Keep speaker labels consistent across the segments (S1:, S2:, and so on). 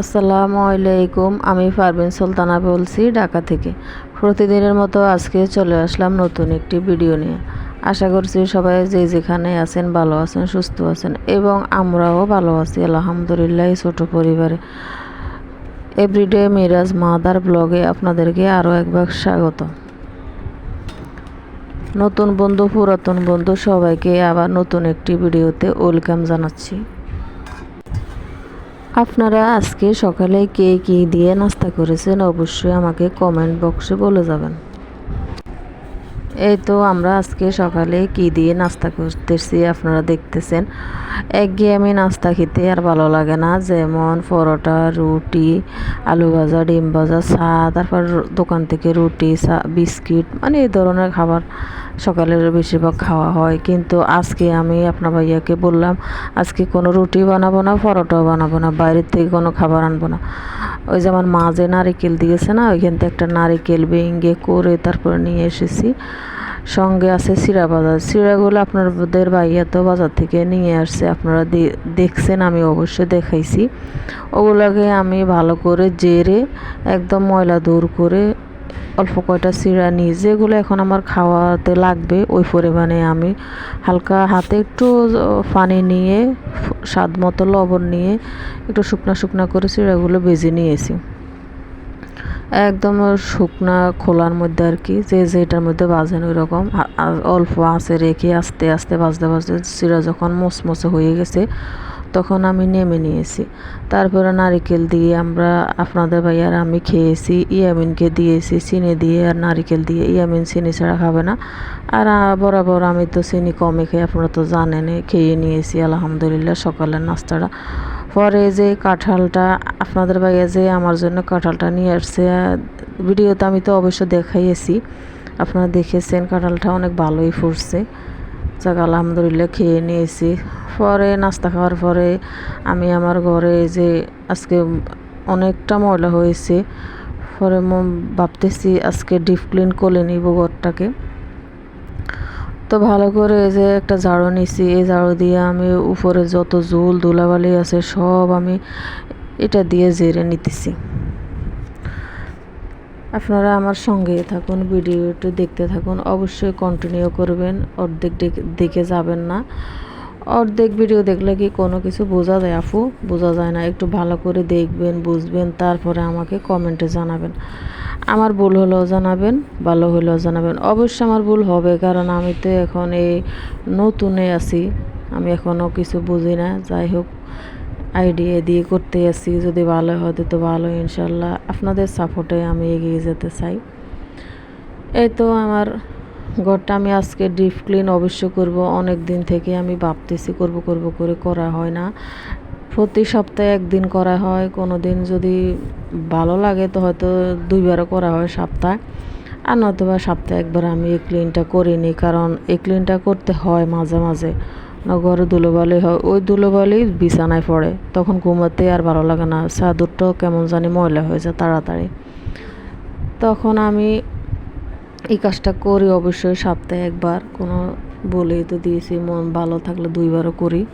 S1: আসসালামু আলাইকুম, আমি পারভিন সুলতানা বলছি ঢাকা থেকে। প্রতিদিনের মতো আজকে চলে আসলাম নতুন একটি ভিডিও নিয়ে। আশা করছি সবাই যে যেখানে আছেন ভালো আছেন, সুস্থ আছেন এবং আমরাও ভালো আছি, আলহামদুলিল্লাহ, এই ছোট পরিবারে। এভরিডে মিরাজ মাদার ব্লগে আপনাদেরকে আরও একবার স্বাগত। নতুন বন্ধু, পুরাতন বন্ধু সবাইকে আবার নতুন একটি ভিডিওতে ওয়েলকাম জানাচ্ছি। আপনারা আজকে সকালে কে কী দিয়ে নাস্তা করেছেন অবশ্যই আমাকে কমেন্ট বক্সে বলে যাবেন। এই তো আমরা আজকে সকালে কি দিয়ে নাস্তা করতেছি আপনারা দেখতেছেন। একঘেয়েমি নাস্তা খেতে আর ভালো লাগে না, যেমন পরোটা, রুটি, আলু ভাজা, ডিম ভাজা, চা, তারপর দোকান থেকে রুটি, চা, বিস্কিট মানে এই ধরনের খাবার সকালের বেশিরভাগ খাওয়া হয়। কিন্তু আজকে আমি আপনার ভাইয়াকে বললাম, আজকে কোনো রুটি বানাবো না, পরোটাও বানাবো না, বাইরের থেকে কোনো খাবার আনব না। ওই যে আমার মা যে নারিকেল দিয়েছে না, ওইখান থেকে একটা নারিকেল ভেঙে করে তারপরে নিয়ে এসেছি। সঙ্গে আছে সিরা বাজার সিরাগুলো আপনাদের ভাইয়া তো বাজার থেকে নিয়ে আসছে, আপনারা দেখছেন, আমি অবশ্যই দেখাইছি। ওগুলোকে আমি ভালো করে জেরে একদম ময়লা দূর করে অল্প কয়টা সিরা নিই যেগুলো এখন আমার খাওয়াতে লাগবে, ওই পরিমাণে আমি হালকা হাতে একটু পানি নিয়ে, স্বাদ মতো লবণ নিয়ে একটু শুকনা শুকনা করে সিরাগুলো বেজে নিয়েছি। একদম শুকনা খোলার মধ্যে আর কি, যে যেটার মধ্যে বাজেন ওই রকম অল্প আঁচে রেখে আস্তে আস্তে বাজতে বাজতে সিরা যখন মচমচে হয়ে গেছে তখন আমি নেমে নিয়েছি। তারপরে নারিকেল দিয়ে আমরা, আপনাদের ভাইয়ার আমি খেয়েছি, ইয়ামিনকে দিয়েছি, চিনি দিয়ে, আর নারিকেল দিয়ে। ইয়ামিন চিনি ছাড়া খাবে না। আর বরাবর আমি তো চিনি কমে খাই, আপনারা তো জানেন খেয়ে নিয়েছি, আলহামদুলিল্লাহ, সকালের নাস্তাটা। পরে যে কাঁঠালটা, আপনাদের ভাইয়া যে আমার জন্য কাঁঠালটা নিয়ে আসছে, ভিডিওতে আমি তো অবশ্য দেখাইয়েছি। আপনারা দেখেছেন, কাঁঠালটা অনেক ভালোই ফুটছে। যাক, আলহামদুলিল্লাহ খেয়ে নিয়েছি। পরে নাস্তা খাওয়ার পরে আমি আমার ঘরে যে আজকে অনেকটা ময়লা হয়েছে, পরে ভাবতেছি আজকে ডিপ ক্লিন করে নিব ঘরটাকে। তো ভালো করে এই যে একটা ঝাড়ু নিছি, এই ঝাড়ু দিয়ে আমি উপরে যত জুল ধুলাবালি আছে সব আমি এটা দিয়ে জেরে নিতেছি। আপনারা আমার সঙ্গে থাকুন ভিডিওটি দেখতে থাকুন, অবশ্যই কন্টিনিউ করবেন, অর্ধেক দেখে যাবেন না। অর্ধেক ভিডিও দেখলে কি কোনো কিছু বোঝা যায় আফু বোঝা যায় না, একটু ভালো করে দেখবেন, বুঝবেন, তারপরে আমাকে কমেন্টে জানাবেন। আমার ভুল হলেও জানাবেন, ভালো হলেও জানাবেন। অবশ্যই আমার ভুল হবে, কারণ আমি তো এখন এই নতুনে আছি। আমি এখনও কিছু বুঝি না, যাই হোক। আইডিয়া দিয়ে করতে আসি, যদি ভালো হয় তো ভালো, ইনশাল্লাহ। আপনাদের সাপোর্টে আমি এগিয়ে যেতে চাই। এই তো আমার ঘরটা আমি আজকে ডিপ ক্লিন অবশ্য করব। অনেক দিন থেকে আমি ভাবতেছি করব করব, করে করা হয় না। প্রতি সপ্তাহে একদিন করা হয়, কোনো দিন যদি ভালো লাগে তো হয়তো দুইবারও করা হয় সপ্তাহে। আর নতুবা সপ্তাহে একবার আমি এই ক্লিনটা করিনি কারণ এই ক্লিনটা করতে হয় মাঝে মাঝে। ঘরে ধুলোবালি হয়। ওই ধুলোবালি বিছানায় পড়ে। তখন ঘুমাতে আর ভালো লাগে না। চাদরটাও কেমন জানি ময়লা হয়ে যায় তাড়াতাড়ি। তখন আমি এই কাজটা করি অবশ্যই সপ্তাহে একবার। কোনো বলেই তো দিয়েছি, মন ভালো থাকলে দুইবারও করি।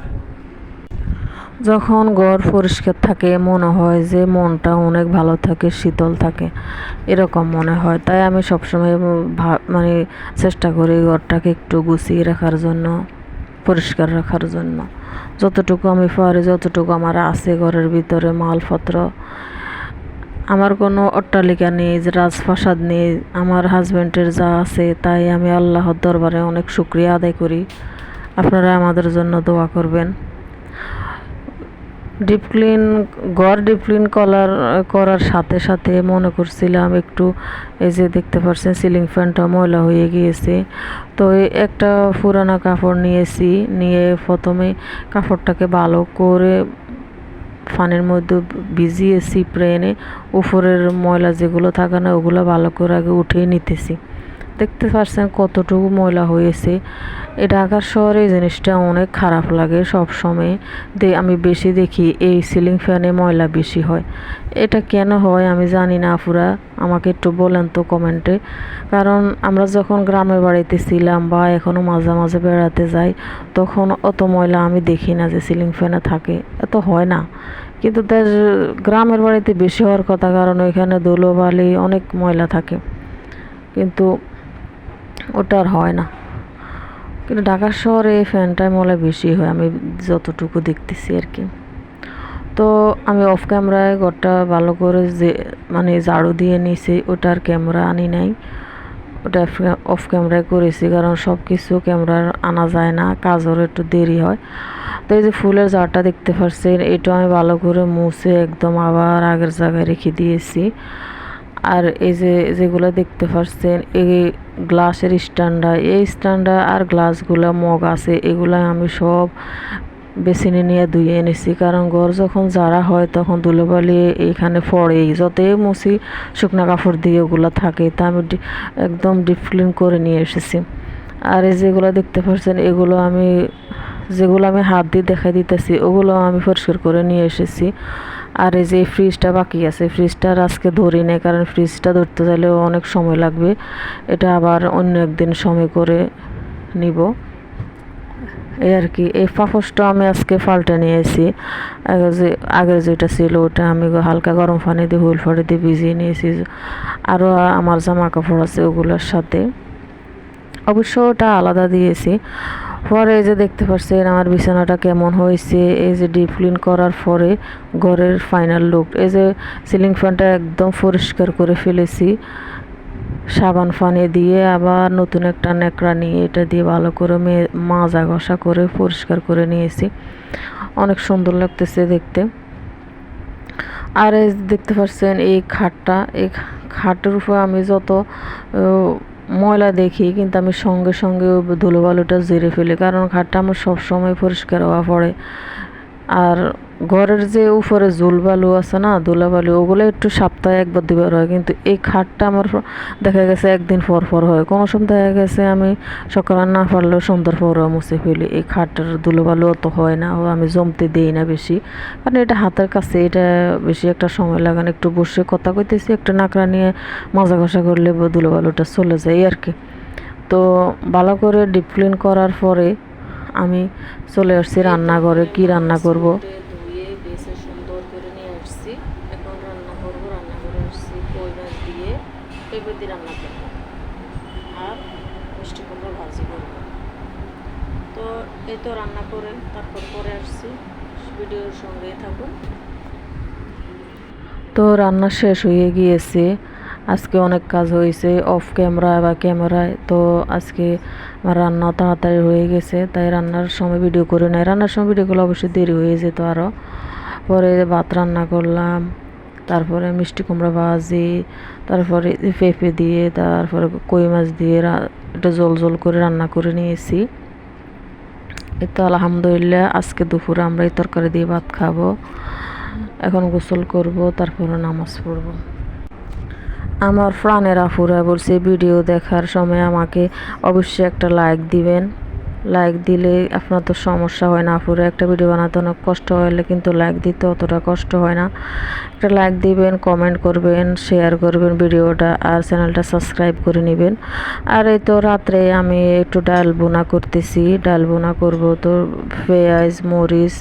S1: যখন ঘর পরিষ্কার থাকে, মনে হয় যে মনটা অনেক ভালো থাকে, শীতল থাকে। এরকম মনে হয়। তাই আমি সবসময় মানে চেষ্টা করি ঘরটাকে একটু গুছিয়ে রাখার জন্য। পরিষ্কার রাখার জন্য। যতটুকু আমি পারি, যতটুকু আমার আছে ঘরের ভিতরে মালপত্র। আমার কোনো অট্টালিকা নেই যে রাজপ্রাসাদ নেই, আমার হাজব্যান্ডের যা আছে তাই আমি আল্লাহর দরবারে অনেক শুক্রিয়া আদায় করি। আপনারা আমাদের জন্য দোয়া করবেন। ডিপ ক্লিন ঘর ডিপ ক্লিন করার করার সাথে সাথে মনে করছিলাম একটু এই যে দেখতে পাচ্ছেন সিলিং ফ্যানটা ময়লা হয়ে গিয়েছে। তো একটা পুরানো কাপড় নিয়েছি, নিয়ে প্রথমে কাপড়টাকে ভালো করে ফানের মধ্যে ভিজিয়ে সিপড়ে এনে উপরের ময়লা যেগুলো থাকে না, ওগুলো ভালো করে আগে উঠিয়ে নিতেছি। দেখতে পাচ্ছেন কতটুকু ময়লা হয়েছে। এই ঢাকার শহরে এই জিনিসটা অনেক খারাপ লাগে সব সময় দে, আমি বেশি দেখি এই সিলিং ফ্যানে ময়লা বেশি হয়। এটা কেন হয় আমি জানি না আপুরা, আমাকে একটু বলেন তো কমেন্টে কারণ আমরা যখন গ্রামের বাড়িতে ছিলাম বা এখনও মাঝে মাঝে বেড়াতে যাই, তখন অত ময়লা আমি দেখি না যে সিলিং ফ্যানে থাকে। এত হয় না। কিন্তু তার গ্রামের বাড়িতে বেশি হওয়ার কথা কারণ ওইখানে ধুলোবালি অনেক ময়লা থাকে। কিন্তু ওটা আর হয় না। কিন্তু ঢাকা শহরে এই ফ্যানটাই মনে বেশি হয়, আমি যতটুকু দেখতেছি আর কি। তো আমি অফ ক্যামেরায় ঘরটা ভালো করে যে মানে ঝাড়ু দিয়ে নিছি ওটার ক্যামেরা আনি নাই। ওটা অফ ক্যামেরায় করেছি, কারণ সব কিছু ক্যামেরার আনা যায় না, কাজের একটু দেরি হয়। তো এই যে ফুলের জারটা দেখতে পাচ্ছেন এটা আমি ভালো করে মুছে একদম আবার আগের জায়গায় রেখে দিয়েছি। আর এই যে যেগুলো দেখতে পাচ্ছেন এই গ্লাসের স্ট্যান্ডা, এই স্ট্যান্ডা আর গ্লাসগুলো মগ আছে, এগুলো আমি সব বেসিনে নিয়ে ধুয়ে এনেছি। কারণ ঘর যখন যারা হয় তখন ধুলোবালি এখানে পড়েই। যতই মুছি শুকনা কাপড় দিয়ে ওগুলো থাকে, তা আমি একদম ডিপ ক্লিন করে নিয়ে এসেছি। আর এই যেগুলো দেখতে পাচ্ছেন এগুলো আমি যেগুলো আমি হাত দিয়ে দেখাই দিতেছি, ওগুলো আমি পরিষ্কার করে নিয়ে এসেছি। আর এই যে ফ্রিজটা বাকি আছে ফ্রিজটা আজকে ধরি নেই, কারণ ফ্রিজটা ধরতে চাইলেও অনেক সময় লাগবে। এটা আবার অন্য একদিন সময় করে নিব। এই আর কি, এই পাপোশটা আমি আজকে পাল্টে নিয়েছি আগে যে আগের যেটা ছিল ওটা আমি হালকা গরম পানি দিয়ে, হুইল ফাড়ি দিয়ে ভিজিয়ে নিয়েছি। আরও আমার জামা কাপড় আছে ওগুলোর সাথে। অবশ্য ওটা আলাদা দিয়েছি। পরে এই যে দেখতে পাচ্ছেন আমার বিছানাটা কেমন হয়েছে, এই যে ডিপ ক্লিন করার পরে ঘরের ফাইনাল লুক এই যে সিলিং ফ্যানটা একদম পরিষ্কার করে ফেলেছি, সাবান ফানে দিয়ে আবার নতুন একটা ন্যাকড়া নিয়ে এটা দিয়ে ভালো করে মাজা ঘষা করে পরিষ্কার করে নিয়েছি, অনেক সুন্দর লাগতেছে দেখতে। আর এই দেখতে পাচ্ছেন এই খাটটা, এই খাটের উপর আমি যত ময়লা দেখি, কিন্তু আমি সঙ্গে সঙ্গে ধুলোবালুটা জেরে ফেলি, কারণ খাটটা আমার সবসময় পরিষ্কার হওয়া পড়ে। আর ঘরের যে উপরে বালু আছে না, ধুলাবালু, ওগুলো একটু সপ্তাহে একবার দুবার হয়। কিন্তু এই খাটটা আমার দেখা গেছে একদিন পর পর হয়। কোনো সময় দেখা গেছে আমি সকালে না পারলেও সন্ধ্যার পরও মুছে ফেলি। এই খাটটার ধুলোবালু অত হয় না, ও আমি জমতে দিই না বেশি। কারণ এটা হাতের কাছে, এটা বেশি একটা সময় লাগে না। একটু বসে কথা কইতেছি, একটু নাকড়া নিয়ে মাজা ঘষা করলে ধুলোবালুটা চলে যায় আর কি। তো ভালো করে ডিপ ক্লিন করার পরে আমি চলে আসছি রান্নাঘরে, কি রান্না করব ধুয়ে বেছে সুন্দর করে নিয়ে আসছি এখন রান্না করব রান্নাঘরে আসছি কই মাছ দিয়ে পেঁপে রান্না করব। আর মিষ্টি কুমড়ো ভাজি করব। তো এই তো রান্না করে তারপর পরে আসছি। ভিডিওর সঙ্গেই থাকুন। তো রান্না শেষ হয়ে গিয়েছে। আজকে অনেক কাজ হয়েছে অফ ক্যামেরা বা ক্যামেরায়। তো আজকে আমার রান্না তাড়াতাড়ি হয়ে গেছে, তাই রান্নার সময় ভিডিও করে নেয় রান্নার সময় ভিডিওগুলো অবশ্যই দেরি হয়ে যেত আরও পরে ভাত রান্না করলাম তারপরে মিষ্টি কুমড়া ভাজি, তারপরে পেঁপে দিয়ে, তারপরে কই মাছ দিয়ে এটা জল জল করে রান্না করে নিয়েছি। এই তো আলহামদুলিল্লাহ, আজকে দুপুরে আমরা এই তরকারি দিয়ে ভাত খাব। এখন গোসল করব, তারপরে নামাজ পড়ব। আমার প্রাণের আফুরা বলছে, ভিডিও দেখার সময় আমাকে অবশ্যই একটা লাইক দিবেন। লাইক দিলে আপনার তো সমস্যা হয় না আপুরে একটা ভিডিও বানাতে অনেক কষ্ট হলে কিন্তু লাইক দিতে অতটা কষ্ট হয় না। একটা লাইক দিবেন কমেন্ট করবেন শেয়ার করবেন ভিডিওটা আর চ্যানেলটা সাবস্ক্রাইব করে নেবেন। আর এই তো রাত্রে আমি একটু ডাল বোনা করতেছি, ডাল বোনা করব তো পেঁয়াজ, মরিচ,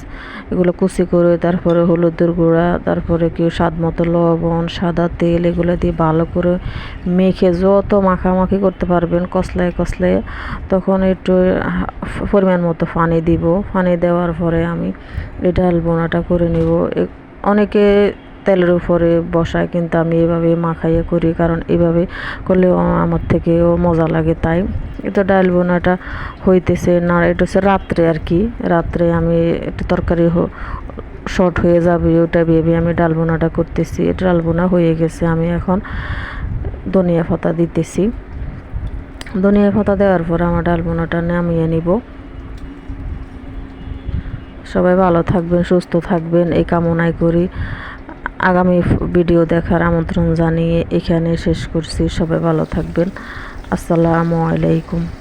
S1: এগুলো কুচি করে, তারপরে হলুদের গুঁড়া, তারপরে কি স্বাদ মতো লবণ, সাদা তেল, এগুলো দিয়ে ভালো করে মেখে যত মাখামাখি করতে পারবেন, কসলায় কসলায়, তখন একটু পরিমাণ মতো পানি দিব। পানি দেওয়ার পরে আমি ডাল বোনাটা করে নিব। অনেকে তেলের উপরে বসায়, কিন্তু আমি এভাবে মাখাইয়ে করি, কারণ এভাবে করলেও আমার থেকেও মজা লাগে তাই। এটা ডাল বোনাটা হইতেছে না, এটা হচ্ছে রাত্রে আর কি। রাত্রে আমি একটা তরকারি শর্ট হয়ে যাবে, ওটা ভেবে আমি ডাল বোনাটা করতেছি। এটা ডাল বোনা হয়ে গেছে, আমি এখন ধনিয়া পাতা দিতেছি। ধনিয়া পাতা দেওয়ার পর আমার ডালবোনাটা নামিয়ে নিব। সবাই ভালো থাকবেন, সুস্থ থাকবেন, এই কামনাই করি। আগামী ভিডিও দেখার আমন্ত্রণ জানিয়ে এখানে শেষ করছি। সবাই ভালো থাকবেন। আসসালামু আলাইকুম।